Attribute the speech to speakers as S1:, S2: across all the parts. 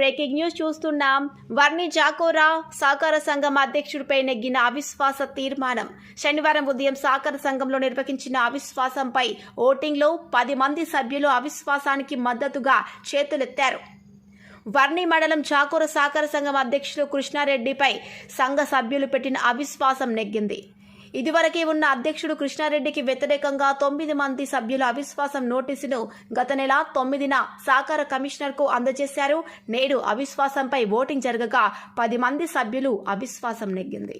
S1: Breaking news చూస్తున్నాం. వర్ణి జాకోరా సహకార సంఘం అధ్యక్షుడిపై నెగ్గిన అవిశ్వాస తీర్మానం. శనివారం ఉదయం సహకార సంఘంలో నిర్వహించిన అవిశ్వాసంపై ఓటింగ్లో పది మంది సభ్యులు అవిశ్వాసానికి మద్దతుగా చేతులెత్తారు. వర్ణి మండలం చాకూర సహకార సంఘం అధ్యక్షులు కృష్ణారెడ్డిపై సంఘ సభ్యులు పెట్టిన అవిశ్వాసం నెగ్గింది. ఇదివరకే ఉన్న అధ్యక్షుడు కృష్ణారెడ్డికి వ్యతిరేకంగా తొమ్మిది మంది సభ్యుల అవిశ్వాసం నోటీసును గత నెల తొమ్మిదిన సహకార కమిషనర్కు అందజేశారు. నేడు అవిశ్వాసంపై ఓటింగ్ జరగగా పది మంది సభ్యులు అవిశ్వాసం నెగ్గింది.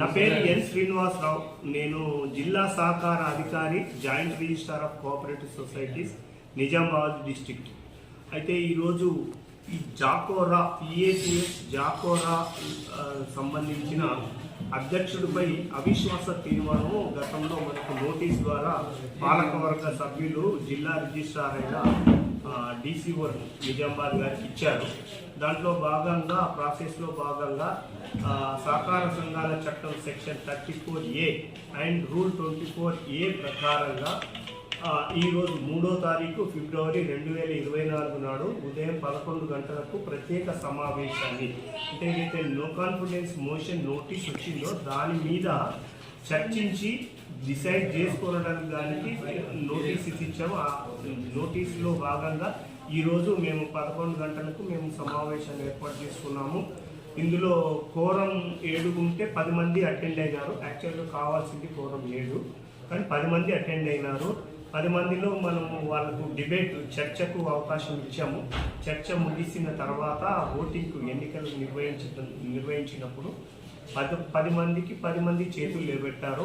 S2: నా పేరు ఎన్ శ్రీనివాసరావు. నేను జిల్లా సహకార అధికారి joint registrar of cooperative societies Nizamabad district అయితే ఈరోజు ఈ జాకోరా ఈఏసిఎస్ జాకోరా సంబంధించిన అధ్యక్షుడిపై అవిశ్వాస తీర్మానం గతంలో మనకు నోటీస్ ద్వారా పాలకవర్గ సభ్యులు జిల్లా రిజిస్ట్రార్ అయిన డీసీఓ నిజామాబాద్ గారికి ఇచ్చారు. దాంట్లో భాగంగా ప్రాసెస్లో భాగంగా సహకార సంఘాల చట్టం section thirty four A and rule twenty four A ప్రకారంగా ఈరోజు మూడో తారీఖు ఫిబ్రవరి రెండు వేల ఇరవై నాలుగు నాడు ఉదయం పదకొండు గంటలకు ప్రత్యేక సమావేశాన్ని. అంటే ఏదైతే నో కాన్ఫిడెన్స్ మోషన్ నోటీస్ వచ్చిందో దాని మీద చర్చించి డిసైడ్ చేసుకోవడానికి దానికి నోటీస్ ఇచ్చాము ఆ నోటీసులో భాగంగా ఈరోజు మేము పదకొండు గంటలకు మేము సమావేశాన్ని ఏర్పాటు చేసుకున్నాము. ఇందులో కోరం ఏడు ఉంటే పది మంది అటెండ్ అయినారు. యాక్చువల్గా కావాల్సింది కోరం ఏడు. కానీ పది మంది అటెండ్ అయినారు. పది మందిలో మనము వాళ్ళకు డిబేట్ చర్చకు అవకాశం ఇచ్చాము. చర్చ ముగిసిన తర్వాత ఓటింగ్కు ఎన్నికలు నిర్వహించడం నిర్వహించినప్పుడు పది పది మందికి పది మంది చేతులు నిలబెట్టారు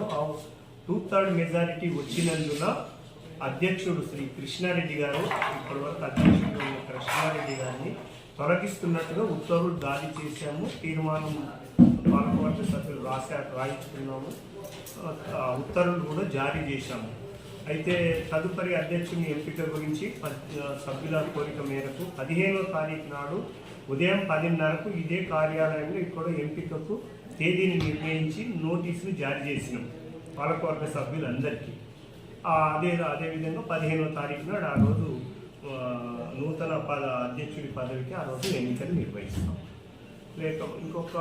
S2: టూ థర్డ్ మెజారిటీ వచ్చినందున అధ్యక్షుడు శ్రీ కృష్ణారెడ్డి గారు ఇప్పటివరకు అధ్యక్షుడు కృష్ణారెడ్డి గారిని తొలగిస్తున్నట్టుగా ఉత్తర్వులు దాడి చేశాము. తీర్మానం పాలకవర్గ సభ్యులు రాశారు రాయించుకున్నాము ఆ ఉత్తర్వులు కూడా జారీ చేశాము. అయితే తదుపరి అధ్యక్షుని ఎంపిక గురించి సభ్యుల కోరిక మేరకు పదిహేనో తారీఖు నాడు ఉదయం పదిన్నరకు ఇదే కార్యాలయంలో ఇక్కడ ఎంపికకు తేదీని నిర్ణయించి నోటీసులు జారీ చేసినాం పాలకవర్గ సభ్యులందరికీ. అదే అదేవిధంగా పదిహేనో తారీఖు నాడు ఆ రోజు నూతన పద అధ్యక్షుడి పదవికి ఆ రోజు ఎన్నికలు నిర్వహిస్తాం. లేక ఇంకొక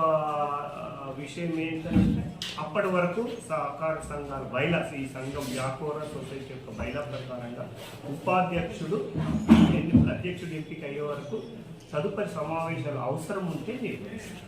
S2: విషయం ఏంటంటే అప్పటి వరకు సహకార సంఘాల బయల ఈ సంఘం వ్యాకోర సొసైటీ యొక్క బయల ప్రకారంగా ఉపాధ్యక్షుడు ఎన్ని- అధ్యక్షుడు ఎంపిక అయ్యే వరకు తదుపరి సమావేశాలు అవసరం ఉంటే నిర్వహిస్తాం